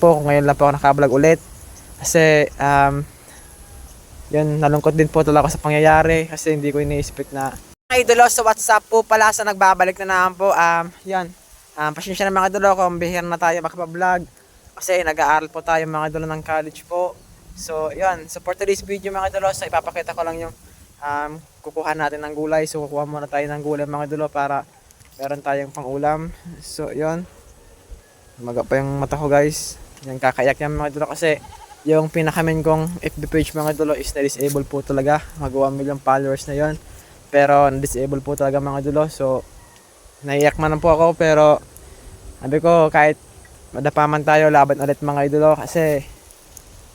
po kung ngayon lang po ako nakablog ulit. Kasi, um, yun, nalungkot din po talaga sa pangyayari kasi hindi ko iniisip na mga idolo sa WhatsApp po pala sa nagbabalik na naman po. Um, yun, um, pasensya na mga idolo kung bihira na tayo makapablog kasi nag-aaral po tayo mga idolo ng college po. So, yun, so for today's video mga idolo, so ipapakita ko lang yung um, kukuha natin ng gulay. So, kukuha muna tayo ng gulay mga idolo para meron tayong pang-ulam. So, yun. Maga pa yung mata ko guys. Yan kakayak yan mga idolo kasi yung pinakamin kong FB page mga idolo is na-disable po talaga. Mag 1 million followers na yon Pero na-disable po talaga mga idolo. So naiyak man po ako pero sabi ko kahit madapaman tayo laban ulit mga idolo kasi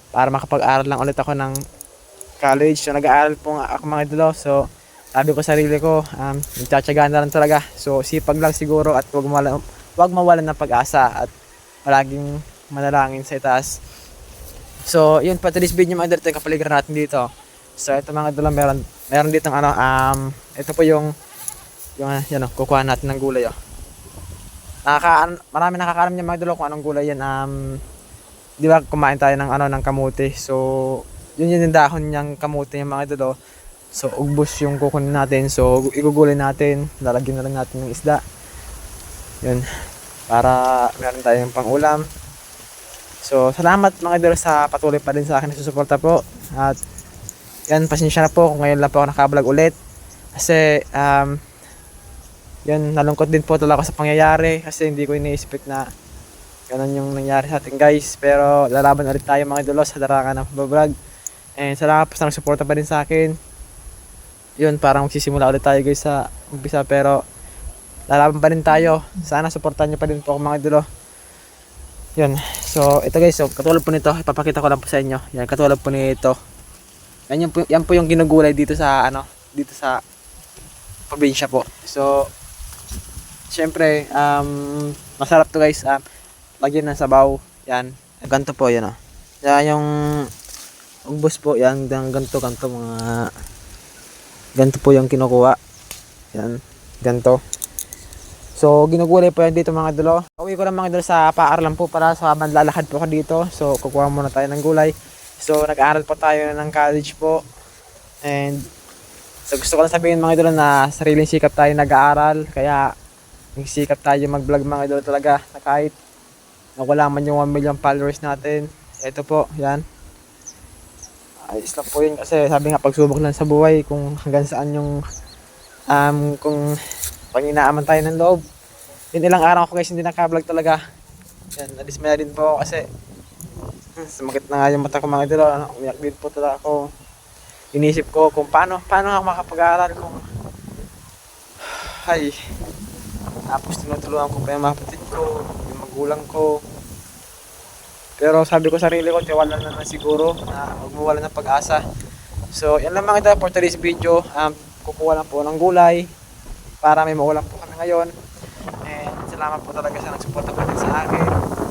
para makapag-aral lang ulit ako ng college. So nag-aaral po ako mga idolo. So sabi ko sa sarili ko, um, nagtsatsagaan na lang talaga. So sipag lang siguro at wag mawala, wag mawalan ng pag-asa at palaging manalangin sa itaas. So, yun pa today's video mga idol, ito yung kapaligiran natin dito. So, ito mga idol, meron, meron dito ano, um, ito po yung, yung, uh, yan o, kukuha natin ng gulay o. Nakaka, marami nakakaalam niya mga idol kung anong gulay yan. Um, di ba kumain tayo ng ano, ng kamuti. So, yun yun yung dahon niyang kamuti yung mga idol. So, ugbos yung kukunin natin. So, igugulay natin. Lalagyan na lang natin ng isda. Yun. Para meron tayong pang-ulam. So, salamat mga idol sa patuloy pa din sa akin na susuporta po. At yan, pasensya na po kung ngayon lang po ako nakablog ulit. Kasi, um, yan, nalungkot din po talaga sa pangyayari kasi hindi ko iniisip na ganun yung nangyari sa atin guys. Pero lalaban ulit tayo mga idol sa darangan ng vlog. And salamat po sa nagsuporta pa din sa akin. Yun, parang magsisimula ulit tayo guys sa umpisa pero lalaban pa rin tayo. Sana suportahan nyo pa din po ako mga idol. Yun. So, ito guys, so, katulad po nito, ipapakita ko lang po sa inyo. Yan, katulad po nito. Yan, yung, po- yan po yung ginugulay dito sa, ano, dito sa probinsya po. So, syempre, um, masarap to guys. Um, lagyan ng sabaw. Yan. Ganto po, yan o. Yan yung ugbos po. Yan, yan ganto, ganto, mga ganto po yung kinukuha. Yan, ganto. So, ginugulay po yan dito mga dulo. Uwi ko lang mga dulo sa paaralan po para sa habang lalakad po ako dito. So, kukuha muna tayo ng gulay. So, nag-aaral po tayo ng college po. And, so gusto ko lang sabihin mga dulo na sariling sikap tayo nag-aaral. Kaya, nagsikap tayo mag-vlog mga dulo talaga. Na kahit na wala man yung 1 million followers natin. Ito po, yan. Ayos lang po yun kasi sabi nga pagsubok lang sa buhay kung hanggang saan yung um, kung panginaaman tayo ng loob. Yun ilang araw ako guys hindi naka-vlog talaga. Yan, nadismaya din po ako kasi sumakit na nga yung mata ko mga idol. Ano, umiyak din po talaga ako. Inisip ko kung paano, paano ako makapag-aaral kung ay tapos tinutulungan ko pa yung mga kapatid ko, yung magulang ko. Pero sabi ko sa sarili ko, tiwala na lang siguro na huwag mo wala ng pag-asa. So, yan lang mga idol for today's video. Um, kukuha lang po ng gulay para may maulam po kami ngayon. And salamat po talaga sa nagsuporta po sa akin.